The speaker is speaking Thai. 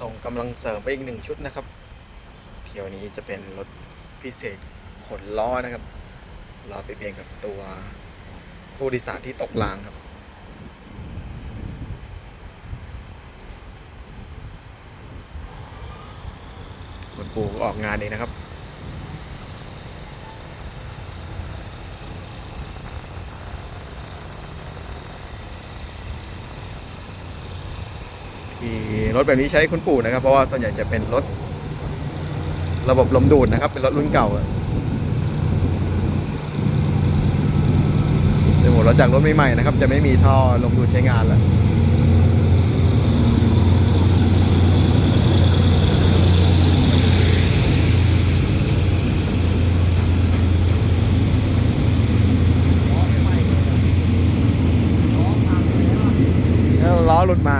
ส่งกำลังเสริมไปอีกหนึ่งชุดนะครับ เที่ยวนี้จะเป็นรถพิเศษขนล้อนะครับล้อไปเบียงกับตัวผู้โดยสารที่ตกรางครับ คุณปู่ก็ออกงานเองนะครับ ที่รถแบบนี้ใช้คุณปู่นะครับ เพราะว่าส่วนใหญ่จะเป็นรถ ระบบลมดูดนะครับ เป็นรถรุ่นเก่าเดี๋ยวผมรถจากรถใหม่ๆนะครับ จะไม่มีท่อลมดูดใช้งานแล้วล้อหลุดมา